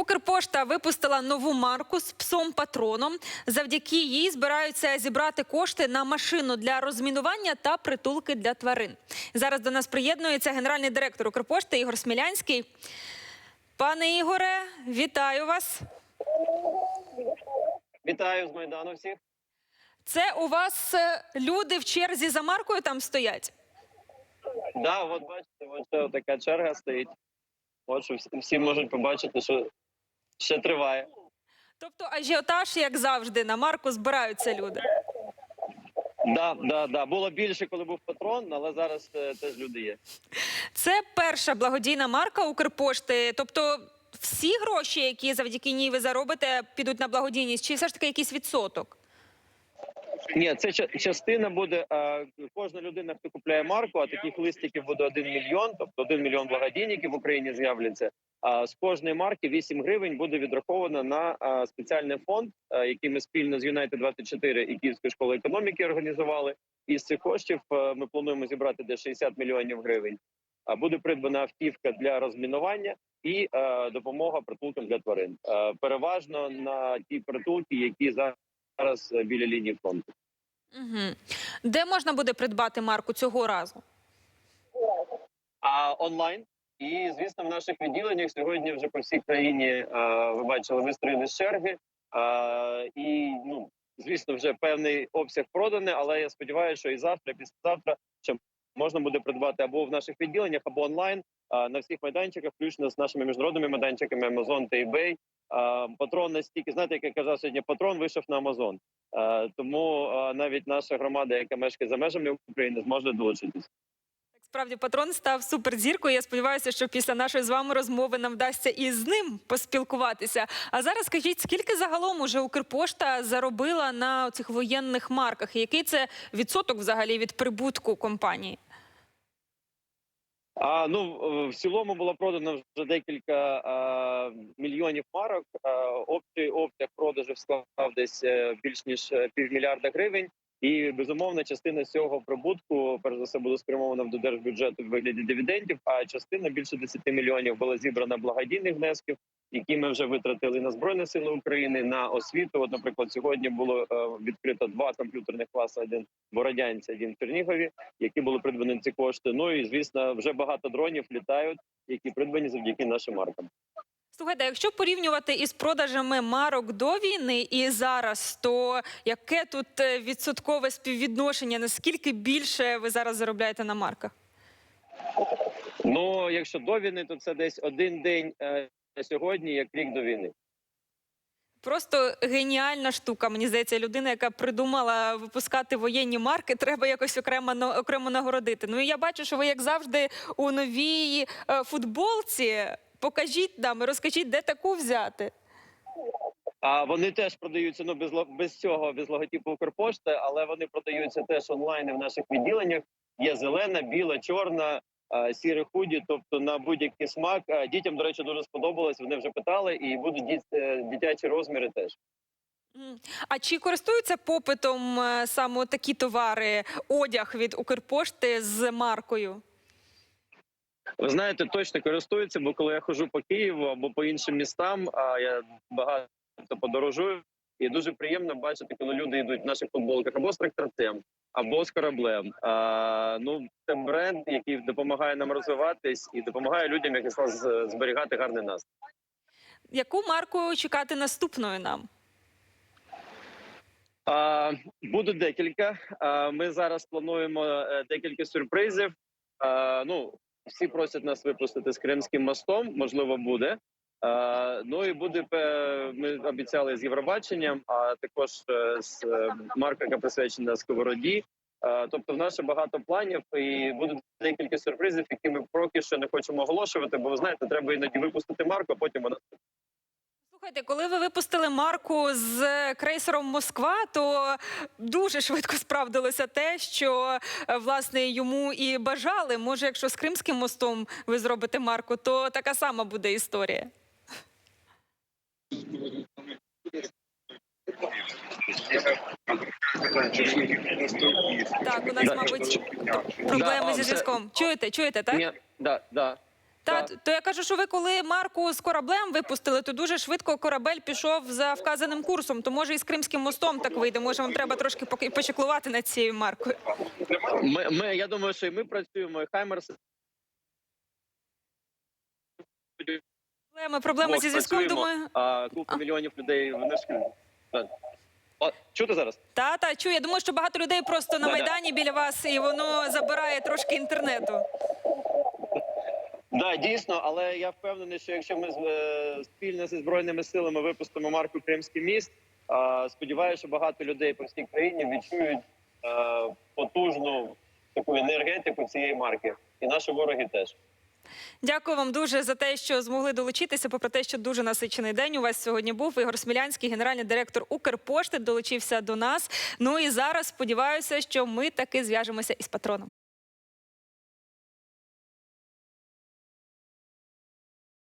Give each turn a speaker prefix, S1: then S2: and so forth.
S1: Укрпошта випустила нову марку з псом патроном. Завдяки їй збираються зібрати кошти на машину для розмінування та притулки для тварин. Зараз до нас приєднується генеральний директор Укрпошти Ігор Смілянський. Пане Ігоре, вітаю вас.
S2: Вітаю з Майдану всіх.
S1: Це у вас е, люди в черзі за маркою там стоять?
S2: Да, от бачите, от така черга стоїть. От що всі можуть побачити, що ще триває.
S1: Тобто ажіотаж, як завжди, на марку збираються люди.
S2: Да, да, да. Було більше, коли був патрон, але зараз е, теж люди є.
S1: Це перша благодійна марка Укрпошти. Тобто, всі гроші, які завдяки ній ви заробите, підуть на благодійність, чи все ж таки якийсь відсоток?
S2: Ні, це ча- частина буде. е, Кожна людина, хто купляє марку, а таких листиків буде один мільйон, тобто один мільйон благодійників в Україні з'являться. З кожної марки 8 гривень буде відраховано на спеціальний фонд, який ми спільно з Юнайтед 24 і Київською школою економіки організували. І з цих коштів ми плануємо зібрати десь 60 мільйонів гривень. А буде придбана автівка для розмінування і допомога притулкам для тварин. Переважно на ті притулки, які зараз біля лінії фронту.
S1: Угу. Де можна буде придбати марку цього разу?
S2: а онлайн. І звісно, в наших відділеннях сьогодні вже по всій країні е, ви бачили вистроєні черги. Е, і ну звісно, вже певний обсяг проданий, але я сподіваюся, що і завтра, і післязавтра ще можна буде придбати або в наших відділеннях, або онлайн е, на всіх майданчиках, включно з нашими міжнародними майданчиками Amazon та eBay. Патрон настільки знаєте, як я казав сьогодні, патрон вийшов на. Е, Тому навіть наша громада, яка мешкає за межами України, зможе долучитись.
S1: Справді патрон став суперзіркою. Я сподіваюся, що після нашої з вами розмови нам вдасться і з ним поспілкуватися. А зараз скажіть, скільки загалом уже Укрпошта заробила на цих воєнних марках? Який це відсоток взагалі від прибутку компанії?
S2: А ну в цілому було продано вже декілька а, мільйонів марок. Обсяг обсяг продажів склав десь е, більш ніж е, півмільярда гривень. І безумовно, частина цього прибутку перш за все буде спрямована до держбюджету в вигляді дивідендів. А частина більше 10 мільйонів була зібрана благодійних внесків, які ми вже витратили на збройні сили України на освіту. От, наприклад, сьогодні було е, відкрито два комп'ютерних класи: один в Бородянці, один в Чернігові які були придбані ці кошти. Ну і звісно, вже багато дронів літають, які придбані завдяки нашим маркам.
S1: Слухайте, якщо порівнювати із продажами марок до війни і зараз, то яке тут е, відсоткове співвідношення? Наскільки більше ви зараз заробляєте на марках?
S2: Ну якщо до війни, то це десь один день е, сьогодні, як рік до війни.
S1: Просто геніальна штука. Мені здається, людина, яка придумала випускати воєнні марки, треба якось окремо окремо нагородити. Ну і я бачу, що ви, як завжди, у новій е, футболці. Покажіть нам, розкажіть, де таку взяти.
S2: А вони теж продаються ну без без цього, без логотипу Укрпошти, але вони продаються теж онлайн в наших відділеннях. Є зелена, біла, чорна, сіре худі, тобто на будь-який смак. Дітям, до речі, дуже сподобалось. Вони вже питали, і будуть діт- е, дитячі розміри теж.
S1: А чи користуються попитом е, саме такі товари, одяг від Укрпошти з маркою?
S2: Ви знаєте, точно користуються, бо коли я ходжу по Києву або по іншим містам, а я багато подорожую, і дуже приємно бачити, коли люди йдуть в наших футболках або з тракторцем, або з кораблем. А, ну це бренд, який допомагає нам розвиватись і допомагає людям якраз з- зберігати гарний настрій.
S1: Яку марку чекати наступною нам?
S2: А, буде декілька. А, ми зараз плануємо е, декілька сюрпризів. А, ну, всі просять нас випустити з Кримським мостом. Можливо, буде. А, ну і буде ми обіцяли з Євробаченням, а також е, з е, марка, яка присвячена сковороді. Тобто, в нас ще багато планів, і буде декілька сюрпризів, які ми поки що не хочемо оголошувати. Бо ви знаєте, треба іноді випустити марку, а потім вона
S1: Слухайте, коли ви випустили марку з крейсером Москва, то дуже швидко справдилося те, що е, власне йому і бажали. Може, якщо з Кримським мостом ви зробите марку, то така сама буде історія. Так, у нас, мабуть, проблеми зі зв'язком. Чуєте, чуєте, так?
S2: Ні, да, да.
S1: Та
S2: Так.
S1: то я кажу, що ви коли марку з кораблем випустили, то дуже швидко корабель пішов за вказаним курсом. То може і з Кримським мостом так вийде. Може, вам треба трошки почеклувати над цією маркою.
S2: Ми, ми я думаю, що і ми працюємо. і Хаймерс
S1: Проблеми, проблеми
S2: Ось,
S1: зі зв'язком. Думаю,
S2: а кілька мільйонів людей вони ж Так. О, чути зараз?
S1: та та чую. Я думаю, що багато людей просто на майдані біля вас, і воно забирає трошки інтернету.
S2: Да, дійсно, але я впевнений, що якщо ми е, спільно зі збройними силами випустимо марку Кримський міст, е, сподіваюся, що багато людей по всій країні відчують е, потужну таку енергетику цієї марки, і наші вороги теж.
S1: Дякую вам дуже за те, що змогли долучитися. Попри те, що дуже насичений день у вас сьогодні був. Ігор Смілянський, генеральний директор Укрпошти, долучився до нас. Ну і зараз сподіваюся, що ми таки зв'яжемося із патроном.